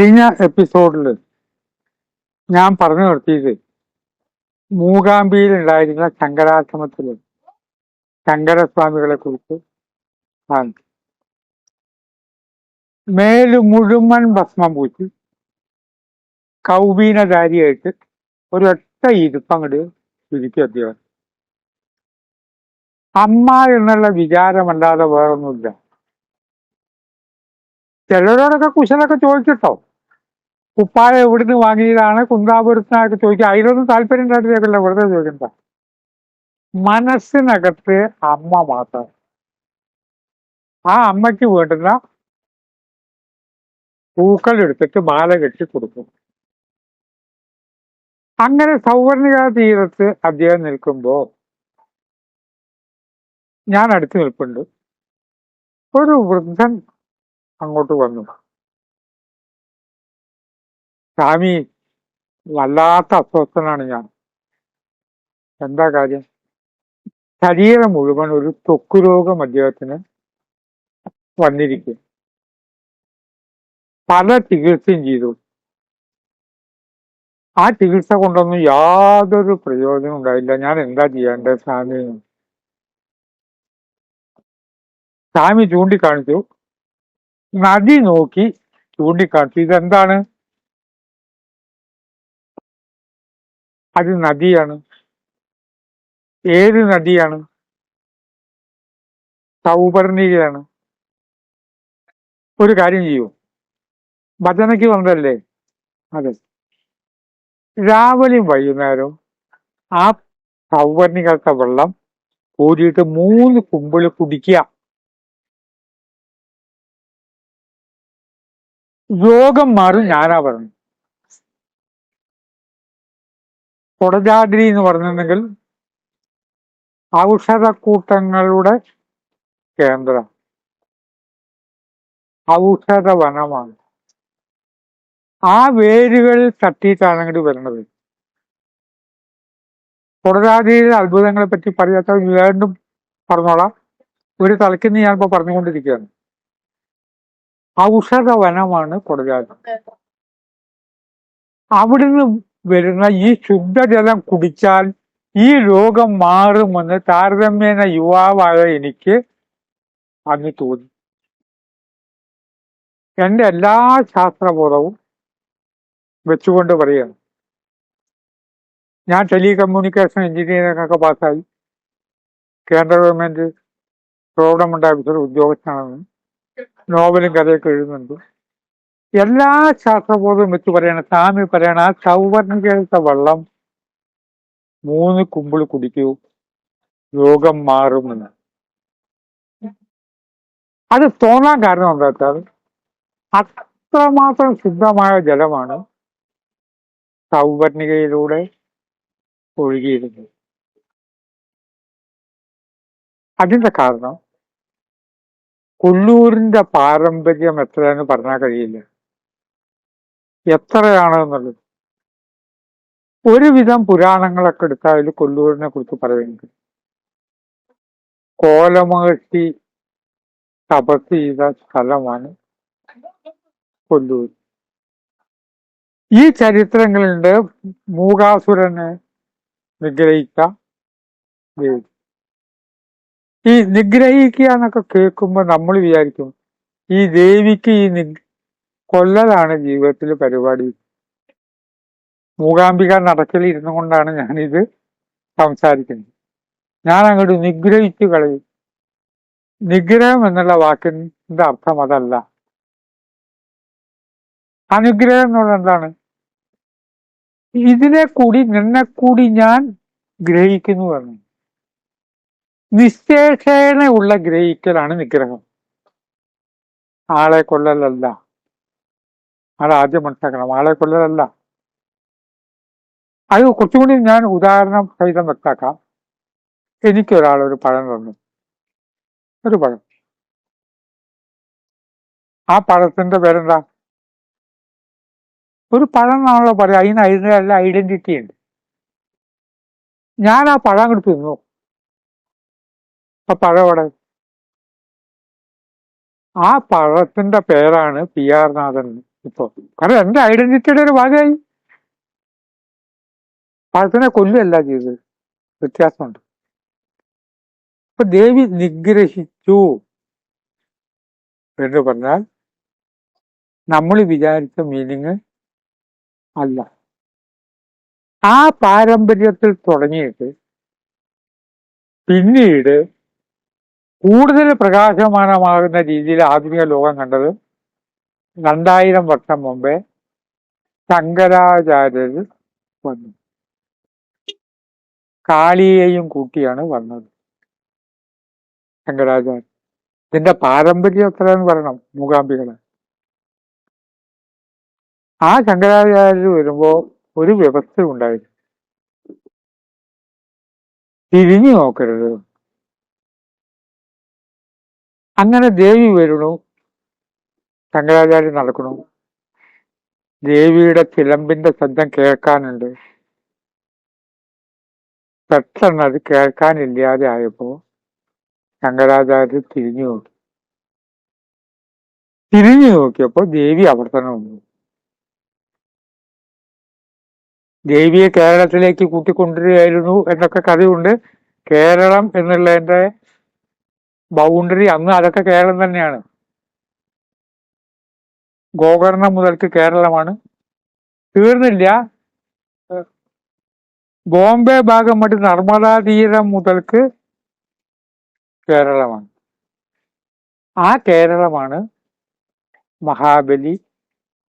കഴിഞ്ഞ എപ്പിസോഡിൽ ഞാൻ പറഞ്ഞു നിർത്തിയത് മൂകാംബിയിൽ ഉണ്ടായിരുന്ന ശങ്കരാശ്രമത്തിൽ ശങ്കരസ്വാമികളെ കുറിച്ച് ആണ്. മേൽ മുഴുവൻ ഭസ്മം പൂച്ചി കൗബീനധാരിയായിട്ട് ഒരൊറ്റ ഇരുപ്പങ്ങട് ഇരിക്കും അദ്ദേഹം. അമ്മ എന്നുള്ള വിചാരമല്ലാതെ വേറൊന്നുമില്ല. ചിലരോടൊക്കെ കുശലൊക്കെ ചോദിച്ചിട്ടോ. കുപ്പായ എവിടുന്ന് വാങ്ങിയതാണ്? കുന്താപുരത്തിനൊക്കെ ചോദിക്കുക. അതിലൊന്നും താല്പര്യം ഉണ്ടായിട്ടില്ല വെറുതെ ചോദിക്കണ്ട മനസ്സിനകത്ത് അമ്മ മാത്രം. ആ അമ്മയ്ക്ക് വേണ്ടുന്ന പൂക്കൾ എടുത്തിട്ട് മാല കെട്ടി കൊടുക്കും. അങ്ങനെ സൗവർണിക തീരത്ത് അദ്ദേഹം നിൽക്കുമ്പോ ഞാൻ അടുത്ത് നിൽപ്പുണ്ട്. ഒരു വൃദ്ധൻ അങ്ങോട്ട് വന്നു. സ്വാമി വല്ലാത്ത അസ്വസ്ഥനാണ് ഞാൻ. എന്താ കാര്യം? ശരീരം മുഴുവൻ ഒരു ത്വക്ക് രോഗം അദ്ദേഹത്തിന് വന്നിരിക്കും. പല ചികിത്സയും ചെയ്തു. ആ ചികിത്സ കൊണ്ടൊന്നും യാതൊരു പ്രയോജനം ഉണ്ടായില്ല. ഞാൻ എന്താ ചെയ്യേണ്ടത് സ്വാമി? സ്വാമി ചൂണ്ടിക്കാണിച്ചു. നദി നോക്കി ചൂണ്ടിക്കാണിച്ചു. ഇതെന്താണ്? അത് നദിയാണ്. ഏത് നദിയാണ്? സൗപർണികയാണ്. ഒരു കാര്യം ചെയ്യൂ. ഭജനയ്ക്ക് വന്നതല്ലേ? അതെ. രാവിലെയും വൈകുന്നേരവും ആ സൗവർണികത്തെ വെള്ളം കൂടിയിട്ട് മൂന്ന് കുമ്പിൾ കുടിക്കുക. യോഗം മാറും ഞാനാ പറഞ്ഞു കൊടജാദ്രി എന്ന് പറഞ്ഞിട്ടുണ്ടെങ്കിൽ ഔഷധക്കൂട്ടങ്ങളുടെ കേന്ദ്രം. ഔഷധ വനമാണ്. ആ വേരുകൾ തട്ടിയിട്ടാണ് അങ്ങോട്ട് വരുന്നത് കൊടജാദ്രിയിലെ അത്ഭുതങ്ങളെ പറ്റി പറയാത്ത വീണ്ടും പറഞ്ഞോളാം. ഒരു തലക്കിന്ന് ഞാനിപ്പോ പറഞ്ഞുകൊണ്ടിരിക്കുകയാണ്. ഔഷധ വനമാണ് കൊടജാതി അവിടുന്ന് വരുന്ന ഈ ശുദ്ധജലം കുടിച്ചാൽ ഈ രോഗം മാറുമെന്ന് താരതമ്യേന യുവാവായ എനിക്ക് അന്ന് തോന്നി. എന്റെ എല്ലാ ശാസ്ത്രബോധവും വെച്ചുകൊണ്ട് പറയുന്നു. ഞാൻ ടെലികമ്മ്യൂണിക്കേഷൻ എഞ്ചിനീയറിംഗ് ഒക്കെ പാസ്സായി. കേന്ദ്ര ഗവൺമെന്റ് പ്രോഗ്രാം ഉണ്ടായ ഉദ്യോഗസ്ഥനാണെന്ന് നോവലും കഥയൊക്കെ എഴുതുന്നുണ്ട്. എല്ലാ ശാസ്ത്രബോധവും വെച്ച് പറയണ സ്വാമി പറയണ ആ സൗവർണികത്തെ വെള്ളം മൂന്ന് കുമ്പിൾ കുടിക്കൂ. രോഗം മാറുമെന്ന്. അത് തോന്നാൻ കാരണം എന്താ വെച്ചാൽ അത്രമാത്രം ശുദ്ധമായ ജലമാണ് സൗവർണികയിലൂടെ ഒഴുകിയിരുന്നത്. അതിന്റെ കാരണം കൊല്ലൂരിന്റെ പാരമ്പര്യം എത്രയെന്ന് പറഞ്ഞാൽ കഴിയില്ല. എത്രയാണ് എന്നുള്ളത് ഒരുവിധം പുരാണങ്ങളൊക്കെ എടുത്താൽ അതിൽ കൊല്ലൂരിനെ കുറിച്ച് പറയുന്നത്. കോലമഹർഷി തപസ് ചെയ്ത സ്ഥലമാണ് കൊല്ലൂർ ഈ ചരിത്രങ്ങളുണ്ട് മൂകാസുരനെ നിഗ്രഹിക്ക ഈ നിഗ്രഹിക്കുക എന്നൊക്കെ കേൾക്കുമ്പോൾ നമ്മൾ വിചാരിക്കും ഈ ദേവിക്ക് ഈ കൊല്ലലാണ് ജീവിതത്തിൽ പരിപാടി. മൂകാംബിക നടക്കൽ ഇരുന്നു കൊണ്ടാണ് ഞാനിത് സംസാരിക്കുന്നത്. ഞാൻ അങ്ങോട്ട് നിഗ്രഹിച്ചു കളയും. നിഗ്രഹം എന്നുള്ള വാക്കിന്റെ അർത്ഥം അതല്ല. അനുഗ്രഹം എന്നുള്ളത് എന്താണ്? ഇതിനെ കൂടി നിന്നെ കൂടി ഞാൻ ഗ്രഹിക്കുന്നു പറഞ്ഞു നിശേഷേണ ഉള്ള ഗ്രഹിക്കലാണ് നിഗ്രഹം. ആളെ കൊല്ലലല്ല. അത് ആദ്യം മനസ്സിലാക്കണം. ആളെ കൊല്ലലല്ല. അത് കുറച്ചുകൂടി ഞാൻ ഉദാഹരണം സഹിതം വ്യക്താക്കാം എനിക്കൊരാൾ ഒരു പഴം തന്നു. ഒരു പഴം. ആ പഴത്തിന്റെ പേരെന്താ? ഒരു പഴം എന്നാണല്ലോ പറയാം അതിന് എല്ലാ ഐഡന്റിറ്റി ഉണ്ട്. ഞാൻ ആ പഴം അങ്ങോട്ട് തിന്നു. അപ്പൊ പഴം അവിടെ ആ പഴത്തിന്റെ പേരാണ് പി ആർ നാഥൻ. ഇപ്പൊ. കാരണം എന്റെ ഐഡന്റിറ്റിയുടെ ഒരു ഭാഗമായി പാർത്ഥനെ കൊല്ലുകയല്ല ചെയ്തത്. വ്യത്യാസമുണ്ട്. അപ്പൊ ദേവി നിഗ്രഹിച്ചു എന്ന് പറഞ്ഞാൽ നമ്മൾ വിചാരിച്ച മീനിങ് അല്ല. ആ പാരമ്പര്യത്തിൽ തുടങ്ങിയിട്ട് പിന്നീട് കൂടുതൽ പ്രകാശമാനമാകുന്ന രീതിയിൽ ആധുനിക ലോകം കണ്ടത് രണ്ടായിരം വർഷം മുമ്പേ ശങ്കരാചാര്യർ വന്നു. കാളിയെയും കൂട്ടിയാണ് വന്നത് ശങ്കരാചാര്യ ഇതിന്റെ പാരമ്പര്യം എന്ന് പറയണം മൂകാംബികളെ. ആ ശങ്കരാചാര്യർ വരുമ്പോ ഒരു വ്യവസ്ഥ ഉണ്ടായിരുന്നു തിരിഞ്ഞു നോക്കരുത്. അങ്ങനെ ദേവി വരണു ശങ്കരാചാര്യൻ നടക്കണു ദേവിയുടെ ചിലമ്പിന്റെ ശബ്ദം കേൾക്കാനുണ്ട്. പെട്ടെന്ന് അത് കേൾക്കാനില്ലാതെ ആയപ്പോ ശങ്കരാചാര്യർ തിരിഞ്ഞു നോക്കി. തിരിഞ്ഞു നോക്കിയപ്പോ ദേവി അവിടെ തന്നെ വന്നു. ദേവിയെ കേരളത്തിലേക്ക് കൂട്ടിക്കൊണ്ടുവരികയായിരുന്നു എന്നൊക്കെ കഥയുണ്ട്. കേരളം എന്നുള്ളതിന്റെ ബൗണ്ടറി അന്ന് അതൊക്കെ കേരളം തന്നെയാണ്. ഗോകർണം മുതൽക്ക് കേരളമാണ്. തീർന്നില്ല. ബോംബെ ഭാഗം മറ്റ് നർമ്മദാ തീരം മുതൽക്ക് കേരളമാണ്. ആ കേരളമാണ് മഹാബലി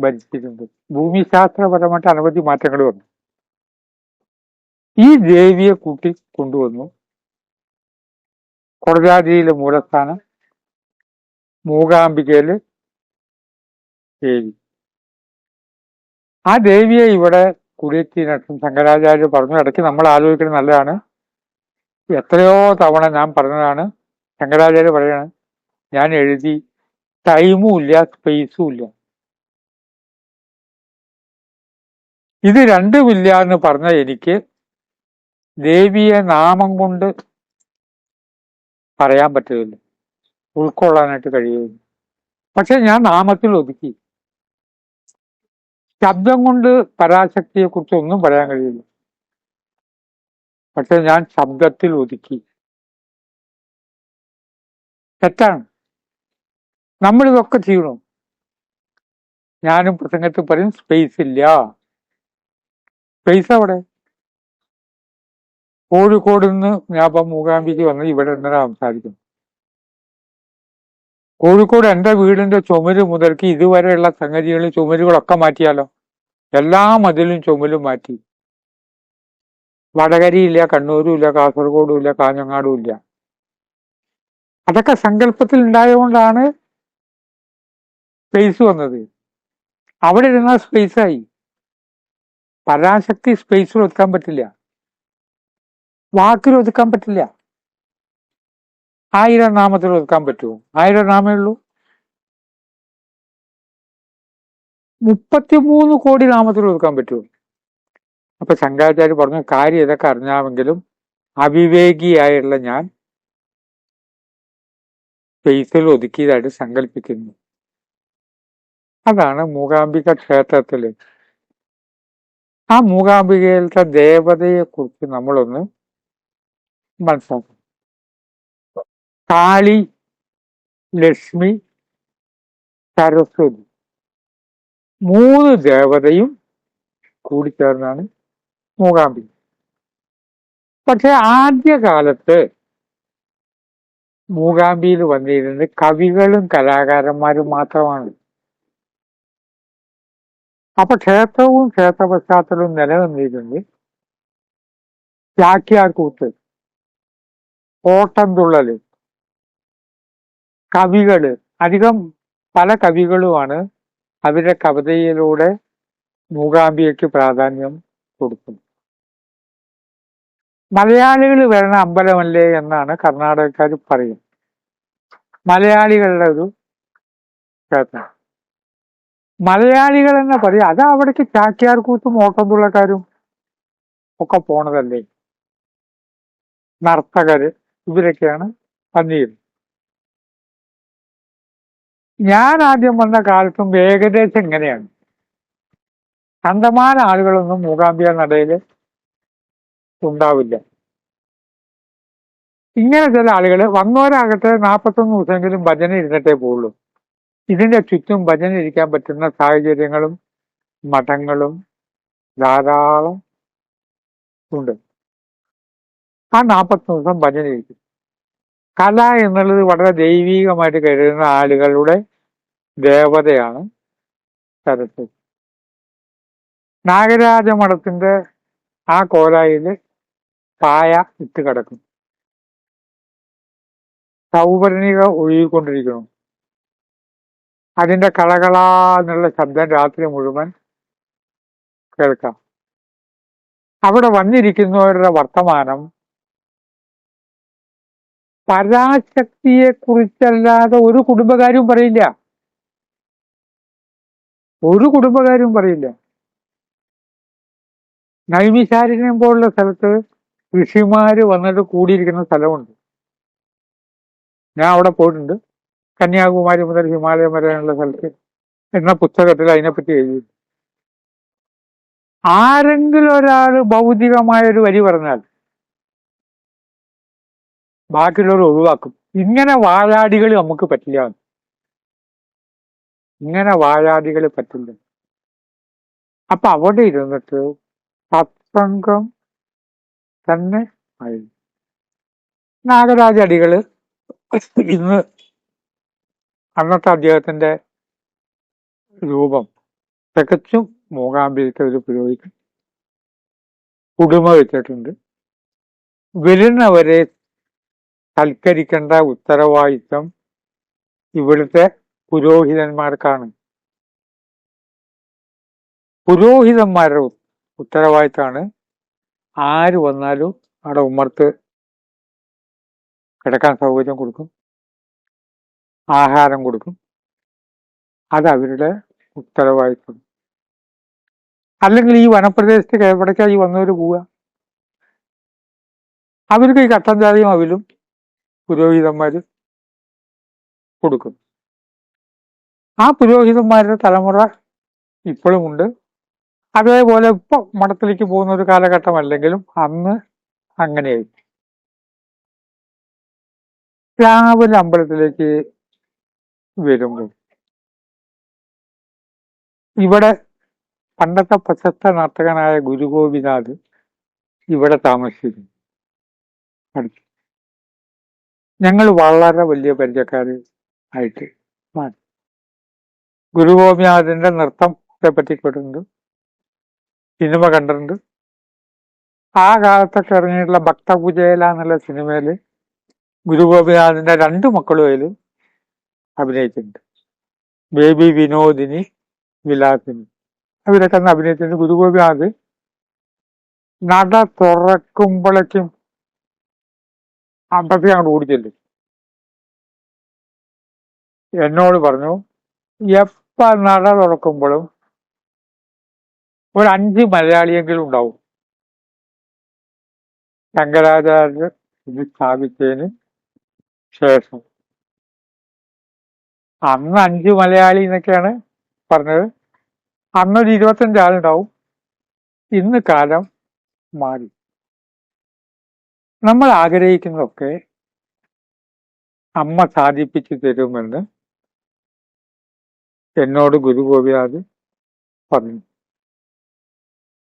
ഭരിച്ചിരുന്നത്. ഭൂമിശാസ്ത്രപരമായിട്ട് അനവധി മാറ്റങ്ങൾ വന്നു. ഈ ദേവിയെ കൂട്ടി കൊണ്ടുവന്നു. കൊടജാതിയിലെ മൂലസ്ഥാനം മൂകാംബികയിൽ ദേവി ആ ദേവിയെ ഇവിടെ കുടിയെത്തിയിട്ടും ശങ്കരാചാര്യ പറഞ്ഞു ഇടയ്ക്ക് നമ്മൾ ആലോചിക്കുന്നത് നല്ലതാണ്. എത്രയോ തവണ ഞാൻ പറഞ്ഞതാണ്. ശങ്കരാചാര്യ പറയാണ് ഞാൻ എഴുതി ടൈമും ഇല്ല സ്പേസും ഇല്ല. ഇത് രണ്ടുമില്ല എന്ന് പറഞ്ഞ എനിക്ക് ദേവിയെ നാമം കൊണ്ട് പറയാൻ പറ്റുകയില്ല. ഉൾക്കൊള്ളാനായിട്ട് കഴിയുകയില്ല. പക്ഷെ ഞാൻ നാമത്തിൽ ഒതുക്കി. ശബ്ദം കൊണ്ട് പരാശക്തിയെ കുറിച്ച് ഒന്നും പറയാൻ കഴിയില്ല. പക്ഷെ ഞാൻ ശബ്ദത്തിൽ ഒതുക്കി. തെറ്റാണ്. നമ്മളിതൊക്കെ ചെയ്യണം. ഞാനും പ്രസംഗത്തിൽ പറയും സ്പേസ് ഇല്ല. സ്പേസ് അവിടെ കോഴിക്കോട് നിന്ന് ഞാൻ ഇപ്പം മൂകാംബിക്ക് വന്ന് ഇവിടെ ഇന്നലെ സംസാരിക്കുന്നു കോഴിക്കോട് എന്റെ വീടിന്റെ ചുമര് മുതൽക്ക് ഇതുവരെയുള്ള സംഗതികൾ ചുമരുകളൊക്കെ മാറ്റിയാലോ? എല്ലാ മതിലും ചുമലും മാറ്റി. വടകരയില്ല കണ്ണൂരും ഇല്ല കാസർഗോഡും ഇല്ല കാഞ്ഞങ്ങാടും ഇല്ല അതൊക്കെ സങ്കല്പത്തിൽ ഉണ്ടായതുകൊണ്ടാണ് സ്പേസ് വന്നത്. അവിടെ ഇരുന്ന സ്പേസായി പരാശക്തി സ്പേസിൽ ഒതുക്കാൻ പറ്റില്ല. വാക്കിൽ ഒതുക്കാൻ പറ്റില്ല. ആയിരം നാമത്തിൽ ഒതുക്കാൻ പറ്റുമോ? ആയിരം നാമേ ഉള്ളൂ. മുപ്പത്തിമൂന്ന് കോടി നാമത്തിൽ ഒതുക്കാൻ പറ്റുമോ? അപ്പൊ ശങ്കരാചാര്യ പറഞ്ഞു കാര്യം ഇതൊക്കെ അറിഞ്ഞാമെങ്കിലും അവിവേകിയായുള്ള ഞാൻ സ്പേസിൽ ഒതുക്കിയതായിട്ട് സങ്കല്പിക്കുന്നു. അതാണ് മൂകാംബിക ക്ഷേത്രത്തിൽ ആ മൂകാംബികയിലത്തെ ദേവതയെ കുറിച്ച് നമ്മളൊന്ന് മനസ്സിലാക്കണം. കാളി ലക്ഷ്മി സരസ്വതി. മൂന്ന് ദേവതയും കൂടിച്ചേർന്നാണ് മൂകാംബിക. പക്ഷെ ആദ്യകാലത്ത് മൂകാംബിയിൽ വന്നിരുന്നത് കവികളും കലാകാരന്മാരും മാത്രമാണ്. അപ്പൊ ക്ഷേത്രവും ക്ഷേത്ര പശ്ചാത്തലവും നിലനിന്നിരുന്നത് ചാക്യാർകൂത്ത് ഓട്ടംതുള്ളൽ കവികൾ. അധികം പല കവികളുമാണ് അവരുടെ കവിതയിലൂടെ മൂകാംബികയ്ക്ക് പ്രാധാന്യം കൊടുക്കുന്നത്. മലയാളികൾ വരണ അമ്പലമല്ലേ എന്നാണ് കർണാടകക്കാർ പറയുന്നത്. മലയാളികളുടെ ഒരു ക്ഷേത്രം മലയാളികൾ എന്ന് പറയും അത് അവിടേക്ക് ചാക്യാർകൂത്തും ഓട്ടംതുള്ളക്കാരും ഒക്കെ പോണതല്ലേ? നർത്തകര് ഇവരൊക്കെയാണ് വന്നിരുന്നത് ഞാൻ ആദ്യം വന്ന കാലത്തും ഏകദേശം ഇങ്ങനെയാണ്. കണ്ടമാന ആളുകളൊന്നും മൂകാംബിക നടയിൽ ഉണ്ടാവില്ല. ഇങ്ങനെ ചില ആളുകൾ വന്നവരാകട്ടെ നാൽപ്പത്തൊന്ന് ദിവസമെങ്കിലും ഭജന ഇരുന്നിട്ടേ പോകുള്ളൂ ഇതിന്റെ ചുറ്റും ഭജന ഇരിക്കാൻ പറ്റുന്ന സാഹചര്യങ്ങളും മഠങ്ങളും ധാരാളം ഉണ്ട്. ആ നാൽപ്പത്തൊന്ന് ദിവസം ഭജന ഇരിക്കും. കല എന്നുള്ളത് വളരെ ദൈവീകമായിട്ട് കരുതുന്ന ആളുകളുടെ ദേവതയാണ് സരസ്വതി. നാഗരാജ മഠത്തിന്റെ ആ കോലായിൽ പായ ഇട്ട് കിടക്കും സൗപർണിക ഒഴുകിക്കൊണ്ടിരിക്കുന്നു. അതിന്റെ കളകളാ എന്നുള്ള ശബ്ദം രാത്രി മുഴുവൻ കേൾക്കാം. അവിടെ വന്നിരിക്കുന്നവരുടെ വർത്തമാനം പരാശക്തിയെ കുറിച്ചല്ലാതെ ഒരു കുടുംബകാര്യവും പറയില്ല. ഒരു കുടുംബകാര്യവും പറയില്ല. നൈമിശാരിനെ പോലുള്ള സ്ഥലത്ത് ഋഷിമാര് വന്നിട്ട് കൂടിയിരിക്കുന്ന സ്ഥലമുണ്ട്. ഞാൻ അവിടെ പോയിട്ടുണ്ട്. കന്യാകുമാരി മുതൽ ഹിമാലയം വരെയുള്ള സ്ഥലത്ത് എന്ന പുസ്തകത്തിൽ അതിനെപ്പറ്റി എഴുതി ആരെങ്കിലും ഒരാൾ ഭൗതികമായ ഒരു വരി പറഞ്ഞാൽ ബാക്കിയുള്ളവർ ഒഴിവാക്കും. ഇങ്ങനെ വാഴാടികൾ നമുക്ക് പറ്റില്ല ഇങ്ങനെ വാഴാടികൾ പറ്റില്ല അപ്പൊ അവിടെ ഇരുന്നിട്ട് സത്സംഗം തന്നെ ആയി. നാഗരാജടികൾ ഇന്ന് അന്നത്തെ അദ്ദേഹത്തിന്റെ രൂപം തികച്ചും മൂകാംബിയത്തെ ഒരു പുരോഹിതൻ കുടുംബ വെച്ചിട്ടുണ്ട്. വരുന്നവരെ തൽക്കരിക്കേണ്ട ഉത്തരവാദിത്വം ഇവിടുത്തെ പുരോഹിതന്മാർക്കാണ്. പുരോഹിതന്മാരുടെ ഉത്തരവാദിത്തമാണ് ആര് വന്നാലും അവിടെ ഉമ്മർത്ത് കിടക്കാൻ സൗകര്യം കൊടുക്കും. ആഹാരം കൊടുക്കും. അത് അവരുടെ ഉത്തരവാദിത്വം. അല്ലെങ്കിൽ ഈ വനപ്രദേശത്ത് എവിടേക്കായി വന്നവർ പോവുക? അവർക്ക് ഈ കട്ടൻ ചായയും അവരും പുരോഹിതന്മാർ കൊടുക്കും. ആ പുരോഹിതന്മാരുടെ തലമുറ ഇപ്പോഴും ഉണ്ട്. അതേപോലെ ഇപ്പൊ മഠത്തിലേക്ക് പോകുന്ന ഒരു കാലഘട്ടം അല്ലെങ്കിലും അന്ന് അങ്ങനെയായി രാവിലെ അമ്പലത്തിലേക്ക് വരുമ്പോൾ ഇവിടെ പണ്ടത്തെ പ്രശസ്ത നർത്തകനായ ഗുരുഗോപിനാഥ് ഇവിടെ താമസിക്കുന്നു ഞങ്ങൾ വളരെ വലിയ പരിചയക്കാർ ആയിട്ട് മാറി. ഗുരുഗോപിനാഥിന്റെ നൃത്തത്തെ പറ്റി കേട്ടിട്ടുണ്ട് സിനിമ കണ്ടിട്ടുണ്ട്. ആ കാലത്തൊക്കെ ഇറങ്ങിയിട്ടുള്ള ഭക്തപൂജയില എന്നുള്ള സിനിമയിൽ ഗുരുഗോപിനാഥിന്റെ രണ്ട് മക്കളും അതിൽ അഭിനയിച്ചിട്ടുണ്ട്. ബേബി വിനോദിനി വിലാസിനി. അവരൊക്കെ അന്ന് അഭിനയിച്ചിട്ടുണ്ട്. ഗുരുഗോപിനാഥ് നട തുറക്കുമ്പോഴേക്കും അമ്പത്തി അങ്ങോട്ട് ഓടിച്ചെല്ലും എന്നോട് പറഞ്ഞു എപ്പ നട തുറക്കുമ്പോഴും ഒരു അഞ്ച് മലയാളിയെങ്കിലും ഉണ്ടാവും. ശങ്കരാചാര്യർ ഇത് സ്ഥാപിച്ചതിന് ശേഷം. അന്ന് അഞ്ച് മലയാളി എന്നൊക്കെയാണ് പറഞ്ഞത്. അന്നൊരു ഇരുപത്തഞ്ച് ആളുണ്ടാവും ഇന്ന് കാലം മാറി. നമ്മൾ ആഗ്രഹിക്കുന്നതൊക്കെ അമ്മ സാധിപ്പിച്ചു തരുമെന്ന് എന്നോട് ഗുരു ഗോപിനാഥ് പറഞ്ഞു.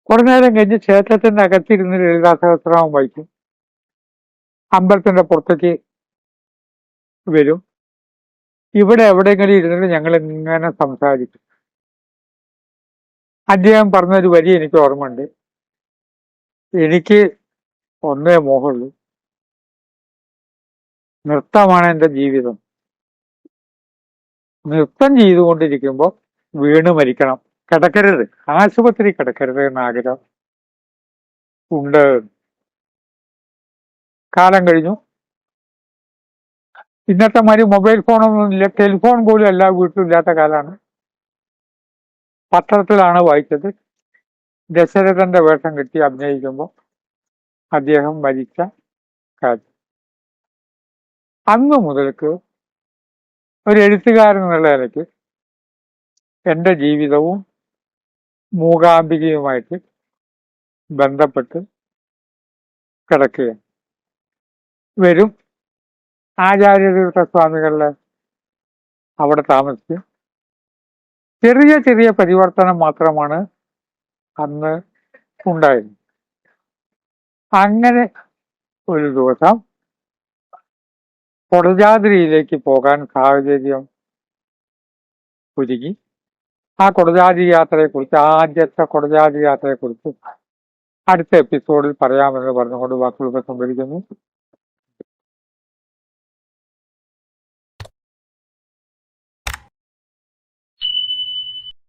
കുറെ നേരം കഴിഞ്ഞ് ക്ഷേത്രത്തിന്റെ അകത്തിരുന്ന് ലളിതാ സഹസ്രനാമം വായിക്കും. അമ്പലത്തിന്റെ പുറത്തേക്ക് വരും. ഇവിടെ എവിടെയെങ്കിലും ഇരുന്നിട്ട് ഞങ്ങൾ ഇങ്ങനെ സംസാരിക്കും. അദ്ദേഹം പറഞ്ഞൊരു വരി എനിക്ക് ഓർമ്മയുണ്ട്. എനിക്ക് ഒന്നേ മോഹമുള്ളൂ. നൃത്തമാണ് എന്റെ ജീവിതം. നൃത്തം ചെയ്തുകൊണ്ടിരിക്കുമ്പോൾ വീണ് മരിക്കണം. കിടക്കരുത്. ആശുപത്രി കിടക്കരുത് എന്ന ആഗ്രഹം ഉണ്ട്. കാലം കഴിഞ്ഞു. ഇന്നത്തെ മാതിരി മൊബൈൽ ഫോണൊന്നും ഇല്ല. ടെലിഫോൺ പോലും എല്ലാ വീട്ടിലും ഇല്ലാത്ത കാലമാണ് പത്രത്തിലാണ് വായിച്ചത്. ദശരഥന്റെ വേഷം കിട്ടി അഭിനയിക്കുമ്പോൾ അദ്ദേഹം മരിച്ച കാര്യം അന്ന് മുതൽക്ക് ഒരു എഴുത്തുകാരൻ എന്നുള്ള നിലയ്ക്ക് എന്റെ ജീവിതവും മൂകാംബികയുമായിട്ട് ബന്ധപ്പെട്ട് കിടക്കുകയാണ്. വരും ആചാര്യതീർത്ഥ സ്വാമികളുടെ അവിടെ താമസിക്കും. ചെറിയ ചെറിയ പരിവർത്തനം മാത്രമാണ് അന്ന് ഉണ്ടായിരുന്നു അങ്ങനെ ഒരു ദിവസം കൊടജാദ്രിയിലേക്ക് പോകാൻ സാഹചര്യം ഒരുങ്ങി ആ കൊടജാതി യാത്രയെക്കുറിച്ച് ആദ്യത്തെ യാത്രയെ യാത്രയെക്കുറിച്ച് അടുത്ത എപ്പിസോഡിൽ പറയാമെന്ന് പറഞ്ഞുകൊണ്ട് വാക്കുകൾ സംഭരിക്കുന്നു.